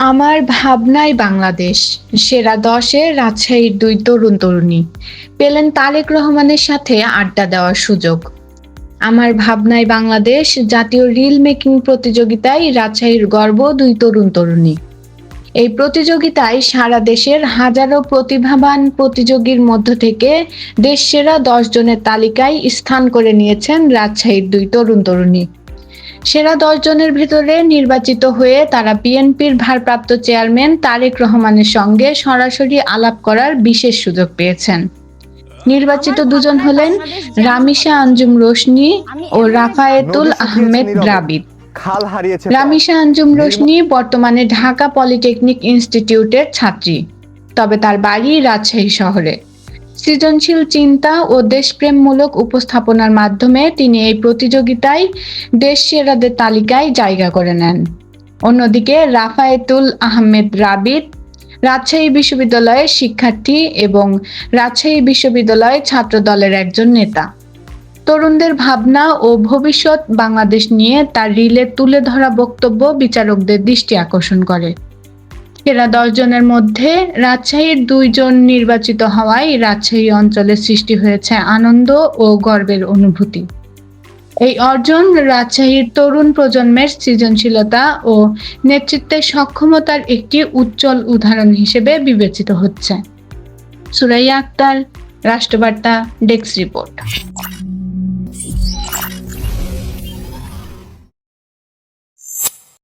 আমার ভাবনায় বাংলাদেশ। সেরা দশে রাজশাহীর দুই তরুণ তরুণী। পেলেন তারেক রহমানের সাথে আড্ডা দেওয়ার সুযোগ। আমার ভাবনায় বাংলাদেশ, জাতীয় রিল মেকিং প্রতিযোগিতায় রাজশাহীর গর্ব দুই তরুণ তরুণী। এই প্রতিযোগিতায় সারা দেশের হাজারো প্রতিভাবান প্রতিযোগীর মধ্য থেকে দেশ সেরা দশ জনের তালিকায় স্থান করে নিয়েছেন রাজশাহীর দুই তরুণ তরুণী। সেরা দশ জনের ভিতরে নির্বাচিত হয়ে তারা বিএনপির ভারপ্রাপ্ত চেয়ারম্যান তারেক রহমানের সঙ্গে সরাসরি আলাপ করার বিশেষ সুযোগ পেয়েছেন। নির্বাচিত দুজন হলেন রামিশা আঞ্জুম রোশনি ও রাফায়েতুল আহমেদ রাবিদ খাল হারিয়েছে রামিশা আঞ্জুম রোশনি বর্তমানে ঢাকা পলিটেকনিক ইনস্টিটিউটের ছাত্রী তবে তার বাড়ি রাজশাহী শহরে। সৃজনশীল চিন্তা ও দেশপ্রেমমূলক উপস্থাপনার মাধ্যমে তিনি এই প্রতিযোগিতায় দেশ সেরাদের তালিকায় জায়গা করে নেন। অন্যদিকে রাফায়েতুল আহমেদ রাবিদ রাজশাহী বিশ্ববিদ্যালয়ের শিক্ষার্থী এবং রাজশাহী বিশ্ববিদ্যালয়ের ছাত্র দলের একজন নেতা। তরুণদের ভাবনা ও ভবিষ্যৎ বাংলাদেশ নিয়ে তার রিলে তুলে ধরা বক্তব্য বিচারকদের দৃষ্টি আকর্ষণ করে। সেরা দশ জনের মধ্যে রাজশাহীর দুইজন নির্বাচিত হওয়ায় রাজশাহী অঞ্চলে সৃষ্টি হয়েছে আনন্দ ও গর্বের অনুভূতি। এই অর্জন রাজশাহীর তরুণ প্রজন্মের সৃজনশীলতা ও নেতৃত্বের সক্ষমতার একটি উজ্জ্বল উদাহরণ হিসেবে বিবেচিত হচ্ছে। Suraiya Akhtar, Rashtrabarta, desk report.